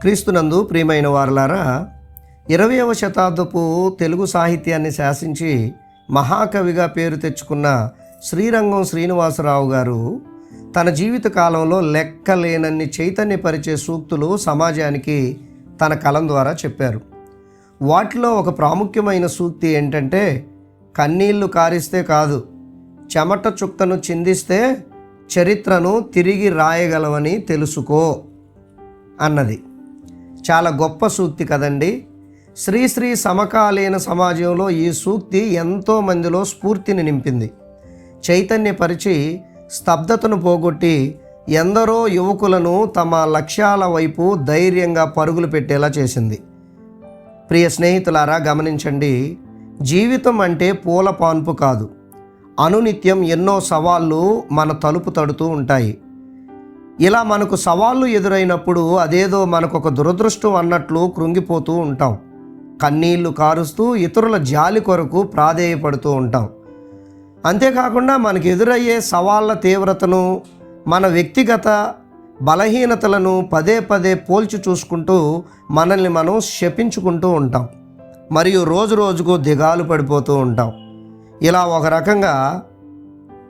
క్రీస్తునందు ప్రియమైన వారలారా ఇరవయవ శతాబ్దపు తెలుగు సాహిత్యాన్ని శాసించి మహాకవిగా పేరు తెచ్చుకున్న శ్రీరంగం శ్రీనివాసరావు గారు తన జీవిత కాలంలో లెక్కలేనన్ని చైతన్యపరిచే సూక్తులు సమాజానికి తన కలం ద్వారా చెప్పారు. వాటిలో ఒక ప్రాముఖ్యమైన సూక్తి ఏంటంటే కన్నీళ్ళు కారిస్తే కాదు చెమట చుక్కను చిందిస్తే చరిత్రను తిరిగి రాయగలవని తెలుసుకో అన్నది. చాలా గొప్ప సూక్తి కదండి. శ్రీశ్రీ సమకాలీన సమాజంలో ఈ సూక్తి ఎంతో మందిలో స్ఫూర్తిని నింపింది. చైతన్యపరిచి స్తబ్దతను పోగొట్టి ఎందరో యువకులను తమ లక్ష్యాల వైపు ధైర్యంగా పరుగులు పెట్టేలా చేసింది. ప్రియ స్నేహితులారా గమనించండి జీవితం అంటే పూల పాన్పు కాదు. అనునిత్యం ఎన్నో సవాళ్ళు మన తలుపు తడుతూ ఉంటాయి. ఇలా మనకు సవాళ్ళు ఎదురైనప్పుడు అదేదో మనకు ఒక దురదృష్టం అన్నట్లు కృంగిపోతూ ఉంటాం. కన్నీళ్ళు కారుస్తూ ఇతరుల జాలి కొరకు ప్రాధేయపడుతూ ఉంటాం. అంతేకాకుండా మనకు ఎదురయ్యే సవాళ్ళ తీవ్రతను మన వ్యక్తిగత బలహీనతలను పదే పదే పోల్చి చూసుకుంటూ మనల్ని మనం శపించుకుంటూ ఉంటాం. మరియు రోజు రోజుకు దిగాలు పడిపోతూ ఉంటాం. ఇలా ఒక రకంగా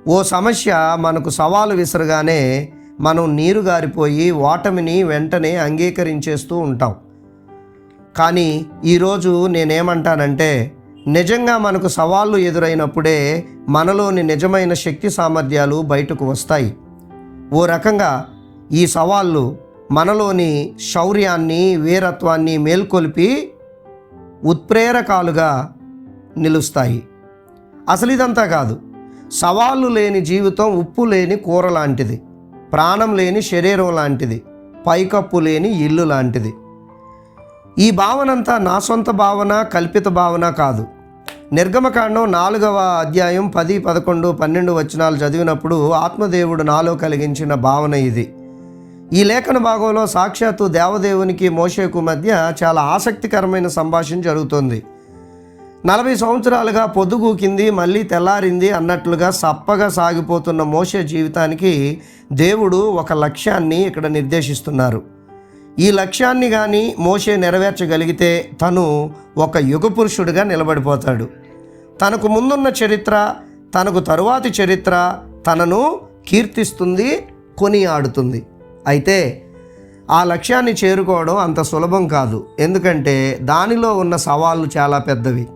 ఓ సమస్య మనకు సవాలు విసరగానే మనం నీరు గారిపోయి ఓటమిని వెంటనే అంగీకరించేస్తూ ఉంటాం. కానీ ఈరోజు నేనేమంటానంటే నిజంగా మనకు సవాళ్ళు ఎదురైనప్పుడే మనలోని నిజమైన శక్తి సామర్థ్యాలు బయటకు వస్తాయి. ఓ రకంగా ఈ సవాళ్ళు మనలోని శౌర్యాన్ని వీరత్వాన్ని మేల్కొల్పి ఉత్ప్రేరకాలుగా నిలుస్తాయి. అసలు ఇదంతా కాదు సవాళ్ళు లేని జీవితం ఉప్పు లేని కూర లాంటిది. ప్రాణం లేని శరీరం లాంటిది పైకప్పు లేని ఇల్లు లాంటిది. ఈ భావనంతా నా సొంత భావన కల్పిత భావన కాదు. నిర్గమకాండం నాలుగవ అధ్యాయం పది పదకొండు పన్నెండు వచనాలు చదివినప్పుడు ఆత్మదేవుడు నాలో కలిగించిన భావన ఇది. ఈ లేఖన భాగంలో సాక్షాత్తు దేవదేవునికి మోషేకు మధ్య చాలా ఆసక్తికరమైన సంభాషణ జరుగుతుంది. నలభై సంవత్సరాలుగా పొద్దుగూకింది మళ్ళీ తెల్లారింది అన్నట్లుగా సప్పగా సాగిపోతున్న మోసే జీవితానికి దేవుడు ఒక లక్ష్యాన్ని ఇక్కడ నిర్దేశిస్తున్నారు. ఈ లక్ష్యాన్ని కానీ మోసే నెరవేర్చగలిగితే తను ఒక యుగ పురుషుడిగా నిలబడిపోతాడు. తనకు ముందున్న చరిత్ర తనకు తరువాతి చరిత్ర తనను కీర్తిస్తుంది కొనియాడుతుంది. అయితే ఆ లక్ష్యాన్ని చేరుకోవడం అంత సులభం కాదు. ఎందుకంటే దానిలో ఉన్న సవాళ్ళు చాలా పెద్దవి.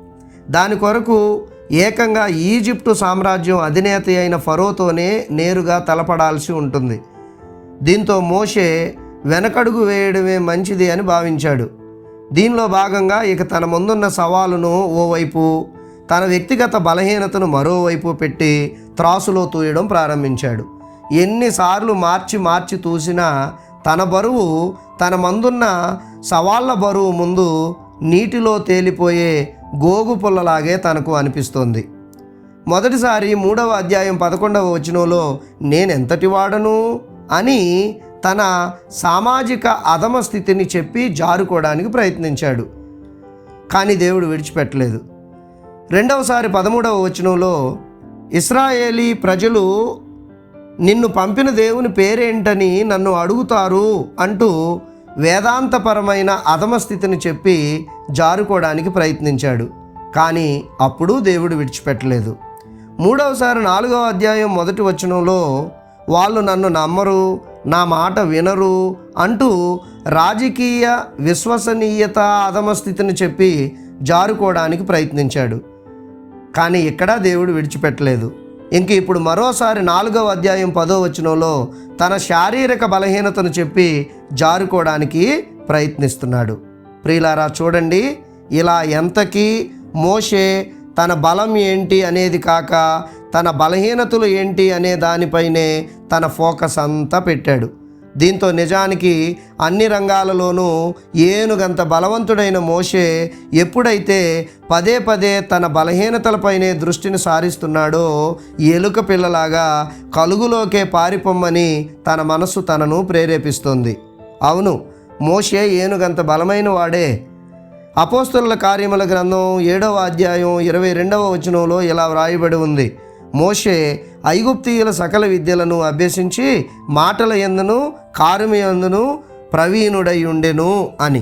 దాని కొరకు ఏకంగా ఈజిప్టు సామ్రాజ్యం అధినేత అయిన ఫరోతోనే నేరుగా తలపడాల్సి ఉంటుంది. దీంతో మోషే వెనకడుగు వేయడమే మంచిది అని భావించాడు. దీనిలో భాగంగా ఇక తన ముందున్న సవాలును ఓవైపు తన వ్యక్తిగత బలహీనతను మరోవైపు పెట్టి త్రాసులో తూయడం ప్రారంభించాడు. ఎన్నిసార్లు మార్చి మార్చి తూసినా తన బరువు తన మందున్న సవాళ్ళ బరువు ముందు నీటిలో తేలిపోయే గోగు పుల్లలాగే తనకు అనిపిస్తోంది. మొదటిసారి మూడవ అధ్యాయం పదకొండవ వచనంలో నేనెంతటి వాడను అని తన సామాజిక అధమ స్థితిని చెప్పి జారుకోవడానికి ప్రయత్నించాడు. కానీ దేవుడు విడిచిపెట్టలేదు. రెండవసారి పదమూడవ వచనంలో ఇస్రాయేలీ ప్రజలు నిన్ను పంపిన దేవుని పేరేంటని నన్ను అడుగుతారు అంటూ వేదాంతపరమైన అధమస్థితిని చెప్పి జారుకోవడానికి ప్రయత్నించాడు. కానీ అప్పుడు దేవుడు విడిచిపెట్టలేదు. మూడవసారి నాలుగవ అధ్యాయం మొదటి వచనంలో వాళ్ళు నన్ను నమ్మరు నా మాట వినరు అంటూ రాజకీయ విశ్వసనీయత అధమస్థితిని చెప్పి జారుకోవడానికి ప్రయత్నించాడు. కానీ ఇక్కడ దేవుడు విడిచిపెట్టలేదు. ఇంక ఇప్పుడు మరోసారి నాలుగవ అధ్యాయం పదో వచనంలో తన శారీరక బలహీనతను చెప్పి జారుకోవడానికి ప్రయత్నిస్తున్నాడు. ప్రియులారా చూడండి ఇలా ఎంతకీ మోషే తన బలం ఏంటి అనేది కాక తన బలహీనతలు ఏంటి అనే దానిపైనే తన ఫోకస్ అంతా పెట్టాడు. దీంతో నిజానికి అన్ని రంగాలలోనూ ఏనుగంత బలవంతుడైన మోషే ఎప్పుడైతే పదే పదే తన బలహీనతలపైనే దృష్టిని సారిస్తున్నాడో ఎలుక పిల్లలాగా కలుగులోకే పారిపోమ్మని తన మనస్సు తనను ప్రేరేపిస్తుంది. అవును మోషే ఏనుగంత బలమైన వాడే. అపోస్తుల కార్యముల గ్రంథం ఏడవ అధ్యాయం ఇరవై రెండవ వచనంలో ఇలా వ్రాయబడి ఉంది. మోషే ఐగుప్తీయుల సకల విద్యలను అభ్యసించి మాటల ఎందును కారుమయందును ప్రవీణుడై ఉండెను అని.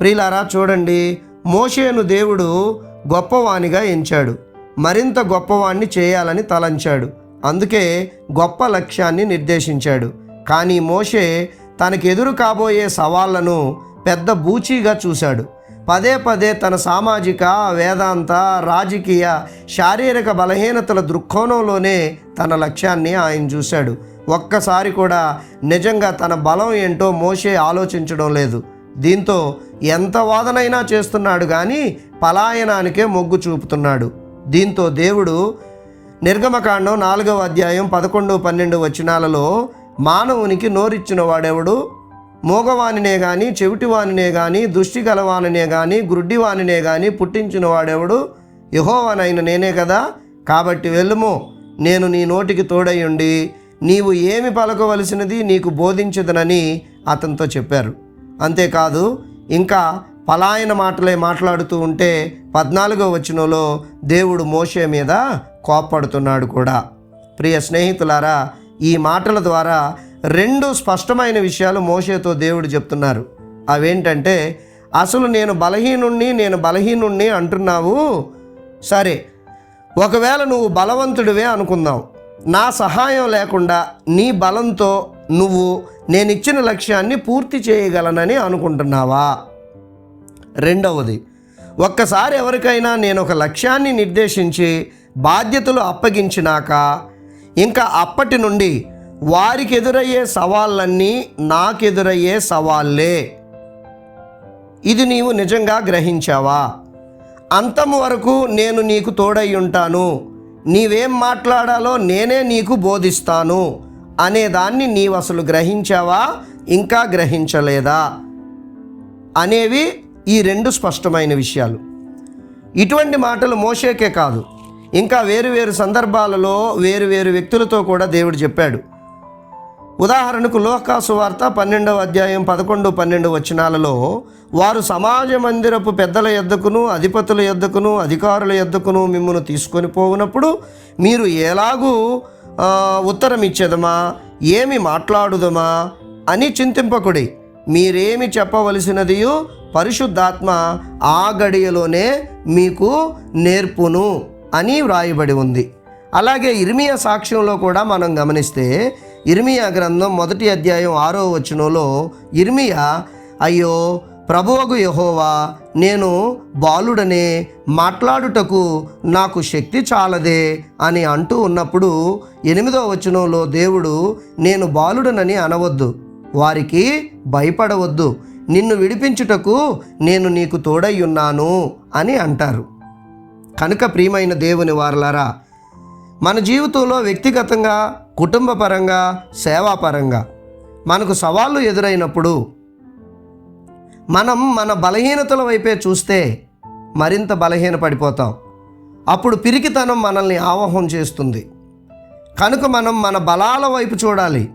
ప్రియులారా చూడండి మోషేను దేవుడు గొప్పవానిగా ఎంచాడు. మరింత గొప్పవాణ్ణి చేయాలని తలంచాడు. అందుకే గొప్ప లక్ష్యాన్ని నిర్దేశించాడు. కానీ మోషే తనకెదురు కాబోయే సవాళ్ళను పెద్ద బూచీగా చూశాడు. పదే పదే తన సామాజిక వేదాంత రాజకీయ శారీరక బలహీనతల దృక్కోణంలోనే తన లక్ష్యాన్ని ఆయన చూశాడు. ఒక్కసారి కూడా నిజంగా తన బలం ఏంటో మోషే ఆలోచించడం లేదు. దీంతో ఎంత వాదనైనా చేస్తున్నాడు కానీ పలాయనానికే మొగ్గు చూపుతున్నాడు. దీంతో దేవుడు నిర్గమకాండం నాలుగవ అధ్యాయం పదకొండు పన్నెండు వచనాలలో మానవునికి నోరిచ్చిన వాడెవడు? మూగవానినే కానీ చెవిటివానినే కానీ దృష్టి గలవానినే కానీ గ్రుడ్డివానినే కానీ పుట్టించిన వాడెవడు యహోవానైన నేనే కదా. కాబట్టి వెళ్ళుము. నేను నీ నోటికి తోడయ్యుండి నీవు ఏమి పలకవలసినది నీకు బోధించదనని అతనితో చెప్పారు. అంతేకాదు ఇంకా పలాయన మాటలే మాట్లాడుతూ ఉంటే పద్నాలుగో వచనంలో దేవుడు మోషే మీద కోప్పడుతున్నాడు కూడా. ప్రియ స్నేహితులారా ఈ మాటల ద్వారా రెండు స్పష్టమైన విషయాలు మోషేతో దేవుడు చెప్తున్నారు. అవేంటంటే అసలు నేను బలహీనుణ్ణి నేను బలహీనుణ్ణి అంటున్నావు? సరే ఒకవేళ నువ్వు బలవంతుడివే అనుకుందాం. నా సహాయం లేకుండా నీ బలంతో నువ్వు నేను ఇచ్చిన లక్ష్యాన్ని పూర్తి చేయగలనని అనుకుంటున్నావా? రెండవది ఒక్కసారి ఎవరికైనా నేను ఒక లక్ష్యాన్ని నిర్దేశించి బాధ్యతలు అప్పగించినాక ఇంకా అప్పటి నుండి వారికి ఎదురయ్యే సవాళ్ళన్నీ నాకెదురయ్యే సవాళ్ళే. ఇది నీవు నిజంగా గ్రహించావా? అంతం వరకు నేను నీకు తోడై ఉంటాను. నీవేం మాట్లాడాలో నేనే నీకు బోధిస్తాను. అనేదాన్ని నీవు అసలు గ్రహించావా? ఇంకా గ్రహించలేదా? అనేవి ఈ రెండు స్పష్టమైన విషయాలు. ఇటువంటి మాటలు మోషేకే కాదు. ఇంకా వేరు వేరు సందర్భాలలో వేరు వేరు వ్యక్తులతో కూడా దేవుడు చెప్పాడు. ఉదాహరణకు లోకాసు వార్త పన్నెండవ అధ్యాయం పదకొండు పన్నెండు వచనాలలో వారు సమాజ మందిరపు పెద్దల ఎద్దకును అధిపతుల ఎద్దకును అధికారుల ఎద్దకును మిమ్మల్ని తీసుకొని పోవునప్పుడు మీరు ఎలాగూ ఉత్తరం ఇచ్చేదమా ఏమి మాట్లాడుదమా? అని చింతింపకుడి. మీరేమి చెప్పవలసినదియు? పరిశుద్ధాత్మ ఆ గడియలోనే మీకు నేర్పును అని వ్రాయబడి ఉంది. అలాగే ఇర్మియా సాక్ష్యంలో కూడా మనం గమనిస్తే ఇర్మియా గ్రంథం మొదటి అధ్యాయం ఆరో వచనంలో ఇర్మియా అయ్యో ప్రభువగు యహోవా నేను బాలుడనే మాట్లాడుటకు నాకు శక్తి చాలదే అని అంటూ ఉన్నప్పుడు ఎనిమిదో వచనంలో దేవుడు నేను బాలుడనని అనవద్దు వారికి భయపడవద్దు నిన్ను విడిపించుటకు నేను నీకు తోడై ఉన్నాను అని అంటారు. కనుక ప్రియమైన దేవుని వారలారా మన జీవితంలో వ్యక్తిగతంగా కుటుంబపరంగా సేవాపరంగా మనకు సవాళ్ళు ఎదురైనప్పుడు మనం మన బలహీనతల వైపే చూస్తే మరింత బలహీనపడిపోతాం అప్పుడు పిరికితనం మనల్ని ఆవాహం చేస్తుంది. కనుక మనం మన బలాల వైపు చూడాలి.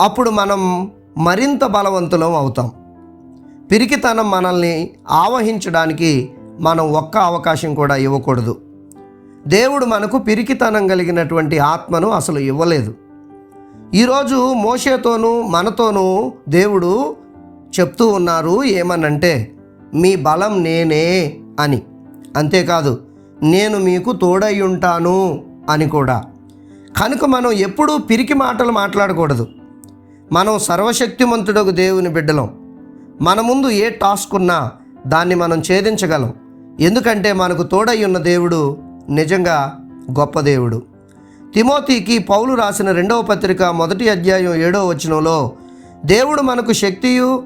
అప్పుడు మనం మరింత బలవంతులం అవుతాం. పిరికితనం మనల్ని ఆవహించడానికి మనం ఒక్క అవకాశం కూడా ఇవ్వకూడదు. దేవుడు మనకు పిరికితనం కలిగినటువంటి ఆత్మను అసలు ఇవ్వలేదు. ఈరోజు మోషేతోనూ మనతోనూ దేవుడు చెప్తూ ఉన్నారు ఏమనంటే మీ బలం నేనే అని. అంతేకాదు నేను మీకు తోడై ఉంటాను అని కూడా. కనుక మనం ఎప్పుడూ పిరికి మాటలు మాట్లాడకూడదు. మనం సర్వశక్తిమంతుడకు దేవుని బిడ్డలం. మన ముందు ఏ టాస్క్ ఉన్నా దాన్ని మనం ఛేదించగలం. ఎందుకంటే మనకు తోడై ఉన్న దేవుడు నిజంగా గొప్ప దేవుడు. తిమోతికి పౌలు రాసిన రెండవ పత్రిక మొదటి అధ్యాయం ఏడవ వచనంలో దేవుడు మనకు శక్తియు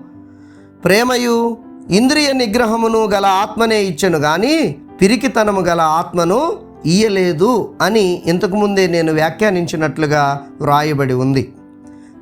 ప్రేమయు ఇంద్రియ నిగ్రహమును గల ఆత్మనే ఇచ్చెను కానీ పిరికితనము గల ఆత్మను ఇయ్యలేదు అని ఇంతకుముందే నేను వ్యాఖ్యానించినట్లుగా వ్రాయబడి ఉంది.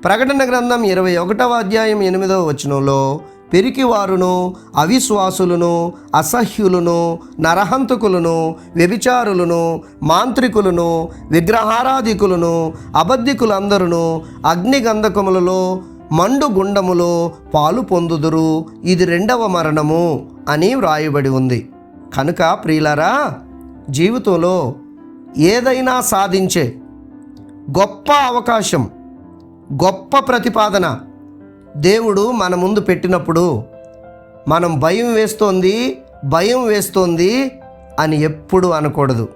ప్రకటన గ్రంథం ఇరవై ఒకటవ అధ్యాయం ఎనిమిదవ వచనంలో పెరికివారును అవిశ్వాసులను అసహ్యులను నరహంతకులను వ్యభిచారులను మాంత్రికులను విగ్రహారాధికులను అబద్ధికులందరూ అగ్నిగంధకములలో మండు గుండములో పాలు పొందుదురు. ఇది రెండవ మరణము అని వ్రాయబడి ఉంది. కనుక ప్రియులరా జీవితంలో ఏదైనా సాధించే గొప్ప అవకాశం గొప్ప ప్రతిపాదన దేవుడు మన ముందు పెట్టినప్పుడు మనం భయం వేస్తోంది భయం వేస్తోంది అని ఎప్పుడు అనకూడదు.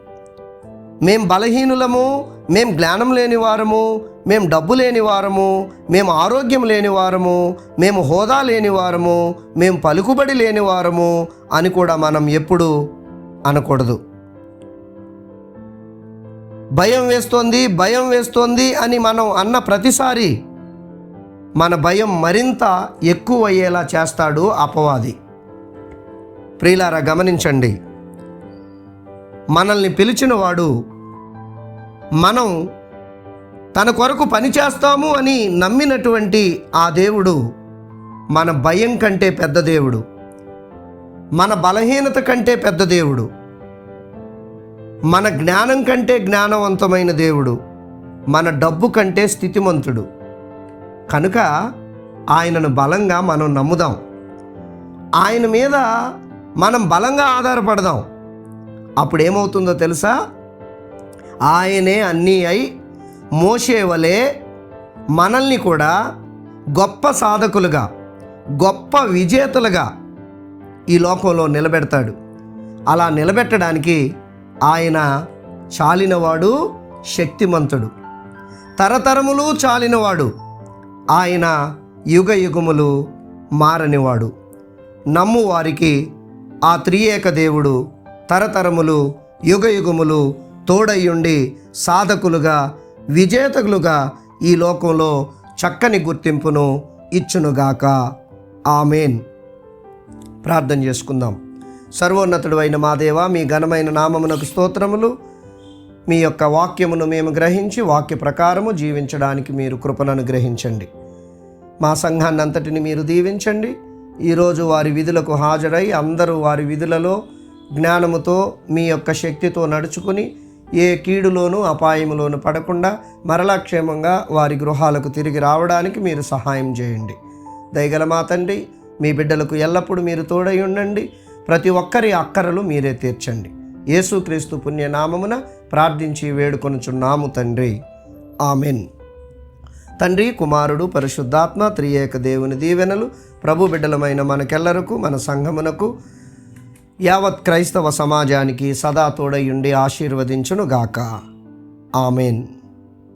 మేం బలహీనులము మేం జ్ఞానం లేని వారము మేం డబ్బు లేని వారము మేము ఆరోగ్యం లేని వారము మేము హోదా లేని వారము మేము పలుకుబడి లేని వారము అని కూడా మనం ఎప్పుడు అనకూడదు. భయం వేస్తోంది భయం వేస్తోంది అని మనం అన్న ప్రతిసారి మన భయం మరింత ఎక్కువయ్యేలా చేస్తాడు అపవాది. ప్రియులారా గమనించండి. మనల్ని పిలిచినవాడు మనం తన కొరకు పని చేస్తాము అని నమ్మినటువంటి ఆ దేవుడు మన భయం కంటే పెద్ద దేవుడు. మన బలహీనత కంటే పెద్ద దేవుడు. మన జ్ఞానం కంటే జ్ఞానవంతమైన దేవుడు. మన డబ్బు కంటే స్థితిమంతుడు. కనుక ఆయనను బలంగా మనం నమ్ముదాం. ఆయన మీద మనం బలంగా ఆధారపడదాం. అప్పుడు ఏమవుతుందో తెలుసా? ఆయనే అన్నీ అయి మోసే వలె మనల్ని కూడా గొప్ప సాధకులుగా గొప్ప విజేతలుగా ఈ లోకంలో నిలబెడతాడు. అలా నిలబెట్టడానికి ఆయన చాలినవాడు శక్తిమంతుడు. తరతరములు చాలినవాడు. ఆయన యుగ యుగములు మారనివాడు. నమ్ము వారికి ఆ త్రియేక దేవుడు తరతరములు యుగ యుగములు తోడయ్యుండి సాధకులుగా విజేతకులుగా ఈ లోకంలో చక్కని గుర్తింపును ఇచ్చునుగాక. ఆమెన్. ప్రార్థన చేసుకుందాం. సర్వోన్నతుడు అయిన మా దేవ మీ ఘనమైన నామమునకు స్తోత్రములు. మీ యొక్క వాక్యమును మేము గ్రహించి వాక్య ప్రకారము జీవించడానికి మీరు కృపను అనుగ్రహించండి. మా సంఘాన్ని అంతటిని మీరు దీవించండి. ఈరోజు వారి విధులకు హాజరై అందరూ వారి విధులలో జ్ఞానముతో మీ యొక్క శక్తితో నడుచుకుని ఏ కీడులోనూ అపాయములోను పడకుండా మరలా క్షేమంగా వారి గృహాలకు తిరిగి రావడానికి మీరు సహాయం చేయండి. దయగల మా తండ్రి మీ బిడ్డలకు ఎల్లప్పుడూ మీరు తోడై ఉండండి. ప్రతి ఒక్కరి అక్కరలు మీరే తీర్చండి. యేసుక్రీస్తు పుణ్యనామమున ప్రార్థించి వేడుకొనుచున్నాము తండ్రి. ఆమెన్. తండ్రి కుమారుడు పరిశుద్ధాత్మ త్రియేక దేవుని దీవెనలు ప్రభు బిడ్డలమైన మనకెల్లరకు మన సంఘమునకు యావత్ క్రైస్తవ సమాజానికి సదా తోడయుండి ఆశీర్వదించును గాక ఆమెన్.